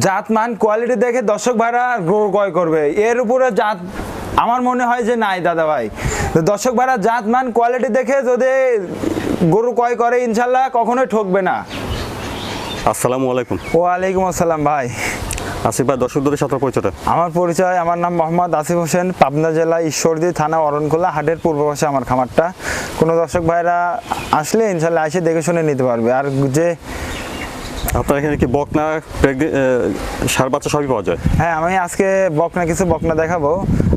জাত মান কোয়ালিটি দেখে দর্শক ভাইরা গরু ক্রয় করবে। এর উপরে জাত আমার মনে হয় যে নাই দাদা ভাই। দর্শক ভাইরা জাত মান কোয়ালিটি দেখে যদি গরু ক্রয় করে ইনশাল্লাহ কখনোই ঠকবে না। আসসালামু আলাইকুম। ওয়ালাইকুম আসসালাম ভাই। আসিফ ভাই দর্শকদের সাথে পরিচয়টা? আমার পরিচয় আমার নাম মোহাম্মদ আসিফ হোসেন পাবনা জেলা ঈশ্বরদী থানা অরণখোলা হাটের পূর্ব পাশে আমার খামারটা। কোনো দর্শক ভাইরা আসলে ইনশাল্লাহ এসে দেখে শুনে নিতে পারবে। আর যে আপনার এখানে কি বকনা সার বাচ্চা সবই পাওয়া যায়? হ্যাঁ আমি আজকে বকনা কিছু বকনা দেখাবো।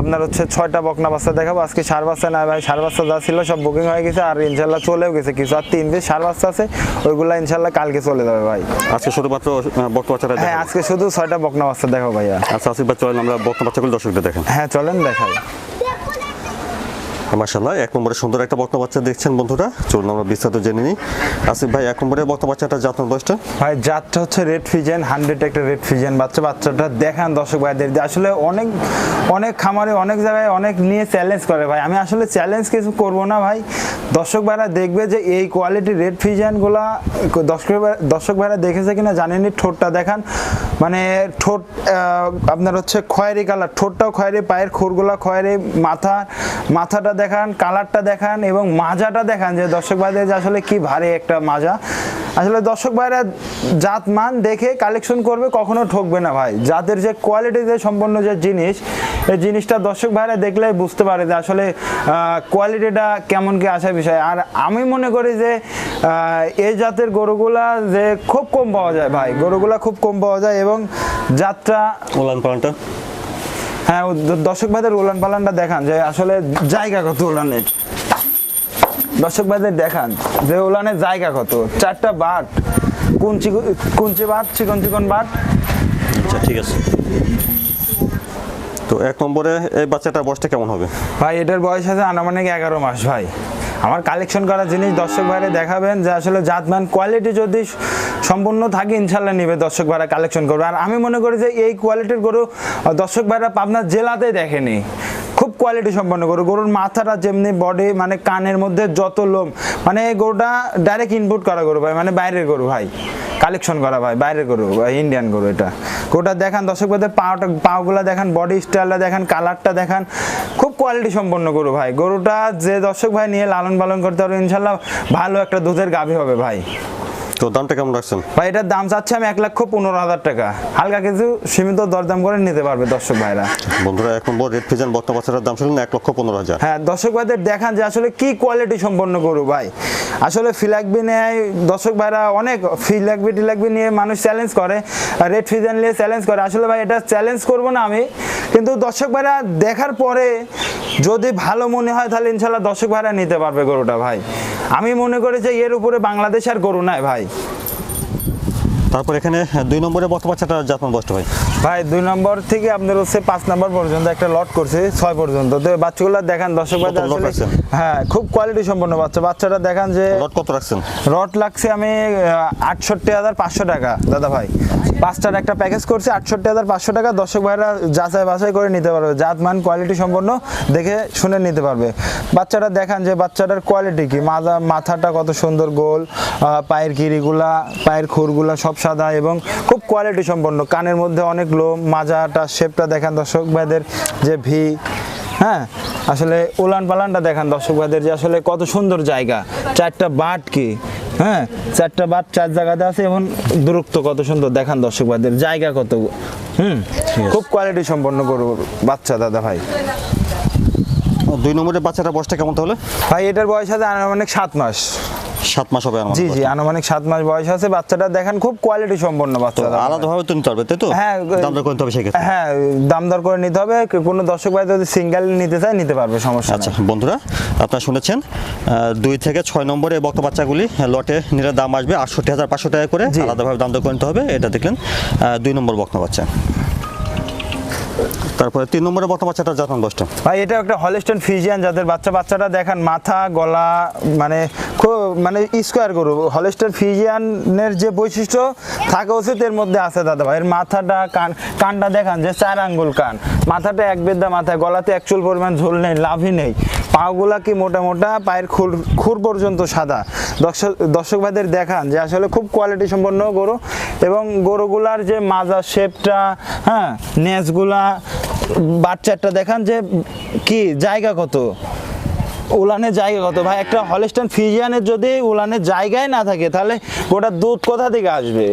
আপনার হচ্ছে ছয়টা বকনা বাচ্চা দেখাবো। আজকে সার বাচ্চা না ভাই সার বাচ্চা যা ছিল সব বুকিং হয়ে গেছে আর ইনশাল্লাহ চলেও গেছে কিছু। আর তিন পিস সার বাচ্চা আছে ওইগুলা ইনশাল্লাহ কালকে চলে যাবে ভাই। আজকে শুধুমাত্র বকনা বাচ্চাটা হ্যাঁ আজকে শুধু ছয়টা বকনা বাচ্চা দেখাবো ভাইয়া। আচ্ছা আসিফ ভাই চলেন আমরা বকনা বাচ্চাগুলো দর্শকদের দেখেন হ্যাঁ চলেন দেখাই। মাসাল্লাহ এক নম্বরে সুন্দর একটা বকনা বাচ্চা দেখছেন বন্ধুরা। চলুন আমরা বিস্তারিত জেনে নিই। আসিফ ভাই, এক নম্বরে বকনা বাচ্চাটা জাতন বয়সটা? ভাই, জাতটা হচ্ছে রেড ফিজেন, হান্ড্রেড একটা রেড ফিজেন বাচ্চা। বাচ্চাটা দেখান দর্শক ভাইদের। আসলে অনেক অনেক খামারে, অনেক জায়গায় অনেক নিয়ে চ্যালেঞ্জ করে ভাই। আমি আসলে চ্যালেঞ্জ কিছু করব না ভাই। দর্শক ভাইরা দেখবে যে এই কোয়ালিটি রেড ফিজেনগুলা দর্শক দর্শক ভাইরা দেখেছে কিনা জানেনি ঠোঁটটা দেখান। মানে ঠোঁট আপনার হচ্ছে খয়েরি কালার ঠোঁটটাও খয়েরি, পায়ের খোরগুলা খয়েরি, মাথা, মাথাটা দেখান, কালারটা দেখান এবং মাজাটা দেখান যে দর্শক ভাইদের যে আসলে কি ভারী একটা মাজা। আসলে দর্শক ভাইরা জাত মান দেখে কালেকশন করবে, কখনো ঠকবে না ভাই। জাতের যে কোয়ালিটি যে সম্পন্ন যে জিনিস, এই জিনিসটা দর্শক ভাইরা দেখলে বুঝতে পারে যে আসলে কোয়ালিটিটা কেমন কি আসা বিষয়। আর আমি মনে করি যে এই জাতের গরুগুলা যে খুব কম পাওয়া যায় ভাই। গরুগুলা খুব কম পাওয়া যায় এবং ওলান পালানটা? হ্যাঁ দর্শক ভাইদের উলান পালানটা দেখান যে আসলে জায়গা কত উলানের। দর্শক ভাইদের দেখান যে উলানের জায়গা কত চারটা বাট কুঞ্চি কুঞ্চি বাট চিকন চিকন বাট। আচ্ছা ঠিক আছে। তো এক নম্বরে এই বাচ্চাটার বয়সটা কেমন হবে? ভাই এটার বয়স আছে আনুমানিক এগারো মাস ভাই। আমার কালেকশন করা জিনিস দর্শক ভাইরে দেখাবেন যে আসলে জাতমান কোয়ালিটি যদি সম্পূর্ণ থাকে, ইনশাল্লাহ নিবে, দর্শক ভাড়া কালেকশন করবে। আর আমি মনে করি যে এই কোয়ালিটির গরু দর্শক ভাইরা পাবনার জেলাতেই দেখেনি। খুব কোয়ালিটি সম্পন্ন গরু। গরুর মাথাটা যেমনি বডি মানে কানের মধ্যে যত লোম মানে এই গরুটা ডাইরেক্ট ইনপুট করা গরু ভাই মানে বাইরের গরু ভাই। কালেকশন করা ভাই, বাইরের গরু, ভাই ইন্ডিয়ান গরু এটা। গরুটা দেখান, দর্শক ভাইদের পাওটা, পাওগুলা দেখান বডি স্টাইলটা দেখান কালারটা দেখান, খুব কোয়ালিটি সম্পন্ন গরু ভাই। গরুটা যে দর্শক ভাই নিয়ে লালন পালন করতে পারবে, ইনশাল্লাহ ভালো একটা দুধের গাভী হবে ভাই। তো দামটা কেমন রাখছেন? ভাই এটার দাম চাচ্ছে আমি এক লক্ষ পনেরো হাজার টাকা। হালকা কিছু সীমিত দরদাম করে নিতে পারবে দর্শক ভাইরা। বন্ধুরা এখন রেড ফিজান বকনা বাচ্চাটার দাম শুনলেন এক লক্ষ পনেরো হাজার। হ্যাঁ দর্শক ভাইদের দেখান যে আসলে কি কোয়ালিটি সম্পন্ন গরু ভাই। আসলে ফিলাকবি নেয় দর্শক ভাইরা অনেক ফিলাকবি টিলাকবি নিয়ে মানুষ চ্যালেঞ্জ করে রেড ফিজান নিয়ে চ্যালেঞ্জ করে। আসলে ভাই এটা চ্যালেঞ্জ করব না আমি কিন্তু দর্শক ভাইরা দেখার পরে যদি ভালো মনে হয় তাহলে ইনশাল্লাহ দর্শক ভাইরা নিতে পারবে গরুটা ভাই। আমি মনে করি যে এর উপরে বাংলাদেশ আর গরু নাই ভাই। তারপর এখানে দুই নম্বরে বকনা বাচ্চাটার জাতন বয়সটা ভাই? ভাই দুই নম্বর থেকে আপনার হচ্ছে পাঁচ নম্বর পর্যন্ত একটা লট করছে ছয় পর্যন্ত। তো বাচ্চাগুলো দেখান দর্শক? হ্যাঁ খুব কোয়ালিটি সম্পন্ন বাচ্চা। বাচ্চাটা দেখান যে লট কত রাখছেন? লট লাগছে আমি আটষট্টি হাজার পাঁচশো টাকা দাদা ভাই। পাঁচটার একটা প্যাকেজ করছে, আটষট্টি হাজার পাঁচশো টাকা। দর্শক ভাইরা যাচাই বাছাই করে নিতে পারবে। জাত মান কোয়ালিটি সম্পন্ন দেখে শুনে নিতে পারবে। বাচ্চাটা দেখান যে বাচ্চাটার কোয়ালিটি কি। মাথা মাথাটা কত সুন্দর গোল পায়ের কিরিগুলা পায়ের খুরগুলা সব সাদা এবং খুব কোয়ালিটি সম্পন্ন। কানের মধ্যে অনেক লোম, মাজাটা শেপটা দেখান দর্শক ভাইদের যে ভি হ্যাঁ আসলে উলান পালানটা দেখান দর্শক ভাইদের যে আসলে কত সুন্দর জায়গা। চারটা বাট কি। হ্যাঁ চারটা বাট চার জায়গাতে আছে এবং দূরত্ব কত সুন্দর। দেখান দর্শক বাদের জায়গা কত। হুম খুব কোয়ালিটি সম্পন্ন গরু বাচ্চা দাদা ভাই। দুই নম্বরের বাচ্চাটা বয়সটা কেমন তাহলে? ভাই এটার বয়স আছে অনেক সাত মাস। সাত মাস হবে জি জি আনুমানিক সাত মাস বয়স আছে বাচ্চাটা দেখেন খুব কোয়ালিটি সম্পন্ন বাচ্চা ভাই। আলাদাভাবে তো নিতে পারবে তাই তো? হ্যাঁ, দাম দর করতে হবে সেক্ষেত্রে। হ্যাঁ দাম দর করে নিতে হবে কোনো দর্শক ভাই যদি সিঙ্গেল নিতে চায় নিতে পারবে সমস্যা আচ্ছা বন্ধুরা আপনারা শুনেছেন দুই থেকে ছয় নম্বরে বক্ত বাচ্চাগুলি লটে নিলে দাম আসবে আটষট্টি হাজার পাঁচশো টাকা করে। আলাদাভাবে দাম দর করে নিতে হবে এটা দেখলেন দুই নম্বর বক্ত বাচ্চা। তারপরে তিন নম্বরে বক্ত বাচ্চাটা জাতন দশটা। ভাই এটা একটা হলিস্টন ফিজিয়ান যাদের বাচ্চা বাচ্চাটা দেখান, মাথা, গলা মানে খুব মানে স্কোয়ার গরু। হলিস্টন ফিজিয়ানের যে বৈশিষ্ট্য, থাকা উচিত, এর মধ্যে আছে দাদা ভাই। এর মাথাটা, কান, কানটা দেখান, যে চার আঙ্গুল কান। মাথাটা এক বেদা মাথায়, গলাতে এক চুল পরিমাণ ঝোল নেই, লাভই নেই। পাগুলা কি মোটা মোটা, পায়ের খুর খুর পর্যন্ত সাদা। দর্শক দর্শক ভাইদের দেখান যে আসলে খুব কোয়ালিটি সম্পন্ন গরু এবং গরুগুলার যে মাজা শেপটা হ্যাঁ নেজগুলা বাচ্চাটা দেখান যে কি জায়গা কত? উলানের জায়গা কত? ভাই একটা হলিস্টান ফিজিয়ানের যদি উলানের জায়গায় না থাকে তাহলে গোটা দুধ কোথা থেকে আসবে?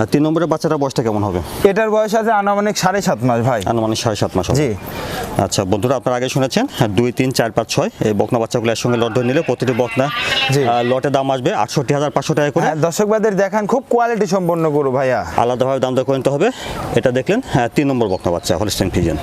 আর তিন নম্বরের বাচ্চাটার বয়সটা কেমন হবে? এটার বয়স আছে আনুমানিক সাড়ে সাত মাস ভাই। আনুমানিক সাড়ে সাত মাস জি। আচ্ছা বন্ধুরা আপনারা আগে শুনেছেন হ্যাঁ, দুই তিন চার পাঁচ ছয় এই বকনা বাচ্চাগুলো একসঙ্গে লট ধরে নিলে প্রতিটি বকনা লটের দাম আসবে আটষট্টি হাজার পাঁচশো টাকা করে। হ্যাঁ দর্শক বাদের দেখান খুব কোয়ালিটি সম্পন্ন গরু ভাইয়া। আলাদাভাবে দাম দর করতে হবে। এটা দেখলেন হ্যাঁ তিন নম্বর বকনা বাচ্চা হলিস্টেন ফিজেন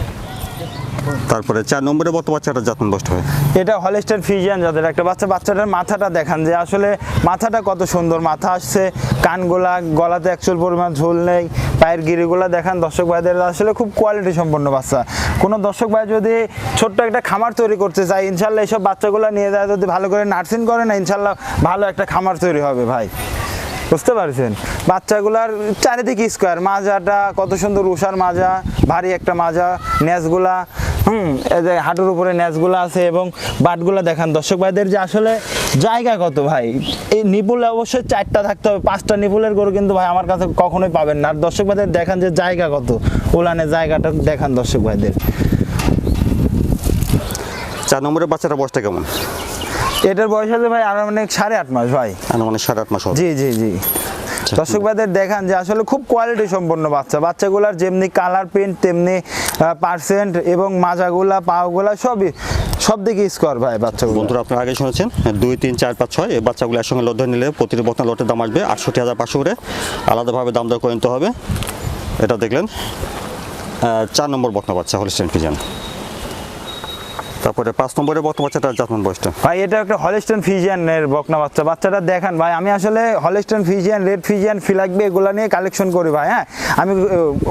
তারপরে চার নম্বরে বক্ত বাচ্চাটা যত্ন বসতে হবে এটা হলিস্টার ফিজিয়ান যাদের একটা বাচ্চা। বাচ্চাটার মাথাটা দেখান যে আসলে মাথাটা কত সুন্দর, মাথা আসছে, কানগুলা, গলাতে অ্যাকচুয়াল পরিমাণ ঝোল নেই, পায়ের গিরিগুলা দেখান দর্শক ভাইদের। আসলে খুব কোয়ালিটি সম্পন্ন বাচ্চা। কোনো দর্শক ভাই যদি ছোট্ট একটা খামার তৈরি করতে চায় ইনশাল্লাহ এইসব বাচ্চাগুলো নিয়ে যায়, যদি ভালো করে নার্সিং করে না ইনশাল্লাহ ভালো একটা খামার তৈরি হবে ভাই। বুঝতে পারছেন? বাচ্চাগুলার চারিদিকে স্কোয়ার মাজাটা কত সুন্দর উষার মাজা, ভারী একটা মাজা নেজগুলা হুম এই যে হাঁটুর উপরে নেজগুলা আছে এবং বাটগুলা দেখান। দর্শক ভাইদের যে আসলে জায়গা কত ভাই? এই নিপুল অবশ্যই চারটা থাকতে হবে পাঁচটা নিপুলের গরু কিন্তু ভাই আমার কাছে কখনোই পাবেন না। আর দর্শক ভাইদের দেখান যে জায়গা কত উলানের জায়গাটা দেখান দর্শক ভাইদের। চার নম্বরের বাচ্চাটা বয়সটা কেমন? এটার বয়স আছে ভাই আরও অনেক সাড়ে আট মাস ভাই। আনুমানিক সাড়ে আট মাস জি জি জি। দর্শক ভাইদের দেখান যে আসলে খুব কোয়ালিটি সম্পন্ন বাচ্চা। বাচ্চাগুলার যেমনি কালার প্রিন্ট তেমনি পার্সেন্ট এবং মাজাগুলা, পাওগুলা সবই, সব দিকে স্কোয়ার ভাই বাচ্চাগুলো। বন্ধুরা, আপনারা আগে শুনেছেন, দুই, তিন, চার, পাঁচ, ছয়, এই বাচ্চাগুলো একসঙ্গে লট নিলে প্রতিটি বর্তমান লটের দাম আসবে আটষট্টি হাজার পাঁচশো করে। আলাদাভাবে দাম দর করে নিতে হবে। এটা দেখলেন চার নম্বর বর্তমান বাচ্চা হলিস্টেন ফিজেন তারপরে পাঁচ নম্বরে বক্তা বাচ্চাটা যত্ন বয়সটা। ভাই, এটা একটা হলিস্টন ফিজিয়ানের বকনা বাচ্চা। বাচ্চাটা দেখান ভাই, আমি আসলে হলিস্টন ফিজিয়ান রেড ফিজিয়ান ফিলাকবে এগুলো নিয়ে কালেকশন করি ভাই হ্যাঁ? আমি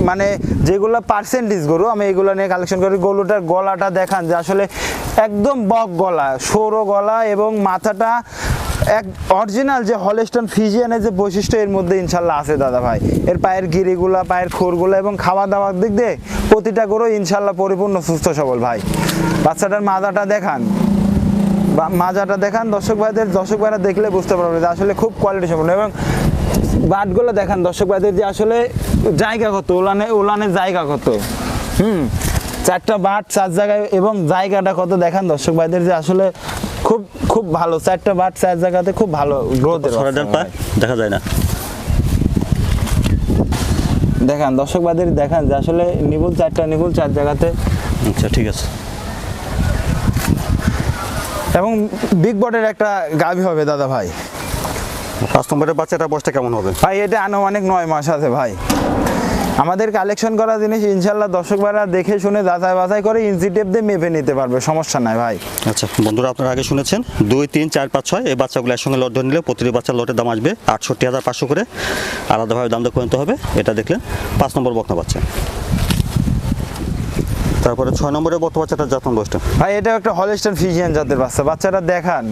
মানে যেগুলো পার্সেন্টেজ গরু, আমি এগুলো নিয়ে কালেকশন করি। গরুটার গলাটা দেখান যে আসলে একদম বক গলা, সরো গলা এবং মাথাটা এক অরিজিনাল যে হলিস্টন ফিজিয়ানের যে বৈশিষ্ট্য এর মধ্যে ইনশাল্লাহ আছে দাদা ভাই। এর পায়ের গিরিগুলা, পায়ের খোরগুলা এবং খাওয়া দাওয়ার দিক দিয়ে প্রতিটা গরু ইনশাল্লাহ পরিপূর্ণ, সুস্থ, সবল ভাই। বাচ্চাটার মাজাটা দেখান। মাজাটা দেখান, দর্শক ভাইদের, দর্শক ভাইরা দেখলে বুঝতে পারবে যে আসলে খুব কোয়ালিটি সম্পন্ন এবং বাটগুলো দেখান, দর্শক ভাইদের যে আসলে জায়গা কত, উলানে উলানের জায়গা কত। হুম, চারটা বাট, চার জায়গায় এবং জায়গাটা কত দেখান, দর্শক ভাইদের যে আসলে খুব খুব ভালো। চারটা বাট চার জায়গাতে খুব ভালো দেখা যায় না। দেখান দর্শক ভাইদের দেখান যে আসলে নিবুল চারটা নিবুল চার জায়গাতে আচ্ছা ঠিক আছে। এবং বিগ বটের একটা গাভী হবে দাদা ভাই। পাঁচ নম্বরের বাচ্চাটার বয়সটা কেমন হবে? ভাই এটা আনুমানিক নয় মাস আছে ভাই। আমাদের কালেকশন করা জিনিস ইনশাল্লাহ দর্শক ভাইরা দেখে শুনে যাচাই বাছাই করে ইঞ্চি টেপ দিয়ে মেপে নিতে পারবে সমস্যা নাই ভাই। আচ্ছা বন্ধুরা আপনারা আগে শুনেছেন দুই তিন চার পাঁচ ছয় এই বাচ্চাগুলো একসঙ্গে লট ধরে নিলে প্রতিটি বাচ্চার লটের দাম আসবে আটষট্টি হাজার পাঁচশো করে। আলাদাভাবে দাম করে নিতে হবে এটা দেখলেন পাঁচ নম্বর বকনা বাচ্চা। তারপরে ছয় নম্বরের বক্তা বাচ্চাটার যত্ন বয়সটা? ভাই এটা একটা হলিস্টান ফিজিয়ান জাতের বাচ্চা বাচ্চাটা দেখান।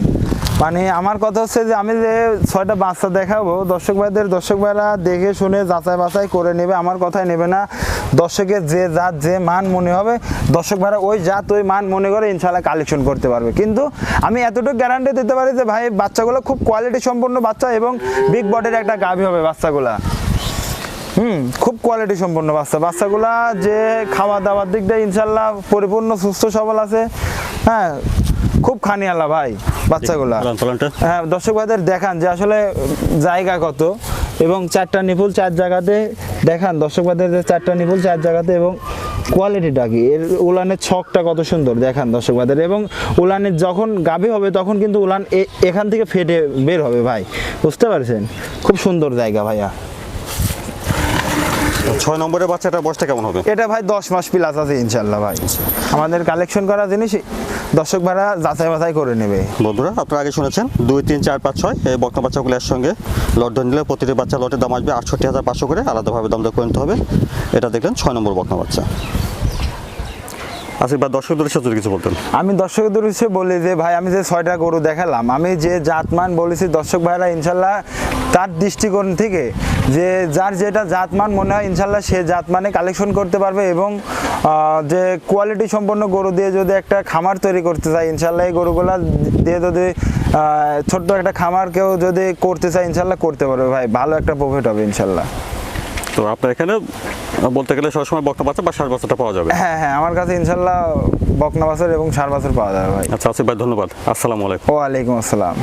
মানে আমার কথা হচ্ছে যে আমি যে ছয়টা বাচ্চা দেখাবো, দর্শক ভাইদের, দর্শক ভাইরা দেখে শুনে যাচাই বাছাই করে নেবে, আমার কথাই নেবে না। দর্শকের যে জাত, যে মান মনে হবে, দর্শক ভাইরা ওই জাত, ওই মান মনে করে ইনশাল্লাহ কালেকশন করতে পারবে। কিন্তু আমি এতটুকু গ্যারান্টি দিতে পারি যে ভাই, বাচ্চাগুলো খুব কোয়ালিটি সম্পন্ন বাচ্চা এবং বিগ বডির একটা গাভী হবে বাচ্চাগুলা। হুম, খুব কোয়ালিটি সম্পন্ন বাচ্চা। বাচ্চাগুলা যে খাওয়া দাওয়ার দিক দিয়ে ইনশাল্লাহ পরিপূর্ণ, সুস্থ, সবল আছে। হ্যাঁ খুব খানিয়ালা ভাই বাচ্চাগুলা। হ্যাঁ দর্শক ভাইদের দেখান যে আসলে জায়গা কত এবং চারটা নিপুল চার জায়গাতে দেখান দর্শক ভাইদের চারটা নিপুল চার জায়গাতে এবং কোয়ালিটিটা কি? এর উলানের ছকটা কত সুন্দর দেখান দর্শক ভাইদের এবং উলানের যখন গাভী হবে তখন কিন্তু উলান এখান থেকে ফেটে বের হবে ভাই। বুঝতে পারছেন? খুব সুন্দর জায়গা ভাইয়া। ছয় নম্বরের বাচ্চাটা বয়সটা কেমন হবে? এটা ভাই দশ মাস প্লাস আছে ইনশাল্লাহ ভাই। আমাদের কালেকশন করা জিনিস দর্শক ভাড়া যাচাই বাছাই করে নেবে। বন্ধুরা আপনারা আগে শুনেছেন দুই তিন চার পাঁচ ছয় এই বক্তা বাচ্চাগুলো একসঙ্গে লট ধরে নিলে প্রতিটি বাচ্চা লটের দাম আসবে আটষট্টি হাজার পাঁচশো করে আলাদাভাবে দাম করে নিতে হবে। এটা দেখলেন ছয় নম্বর বক্তা বাচ্চা। আসিফ ভাই দর্শকদের সাথে কিছু বলতেন। আমি দর্শকদের উদ্দেশ্যে বলি যে ভাই আমি যে ছয়টা গরু দেখালাম আমি যে জাতমান বলেছি দর্শক ভাইরা ইনশাল্লাহ তার দৃষ্টিকোণ থেকে যে যার যেটা জাতমান মনে হয় ইনশাল্লাহ সে জাতমানে কালেকশন করতে পারবে এবং যে কোয়ালিটি সম্পন্ন গরু দিয়ে যদি একটা খামার তৈরি করতে চাই ইনশাল্লাহ এই গরুগুলা দিয়ে যদি ছোট্ট একটা খামার কেউ যদি করতে চায় ইনশাল্লাহ করতে পারবে ভাই। ভালো একটা প্রফিট হবে ইনশাল্লাহ। তো আপনার এখানে বলতে গেলে সবসময় বক্তা বাচ্চা বা ষাট বাচ্চাটা পাওয়া যাবে? হ্যাঁ হ্যাঁ আমার কাছে ইনশাল্লাহ বকনা বাছর এবং সার বাছর পাওয়া যাবে ভাই। আচ্ছা আসিফ ভাই ধন্যবাদ। আসসালামু আলাইকুম। ওয়ালাইকুম আসসালাম।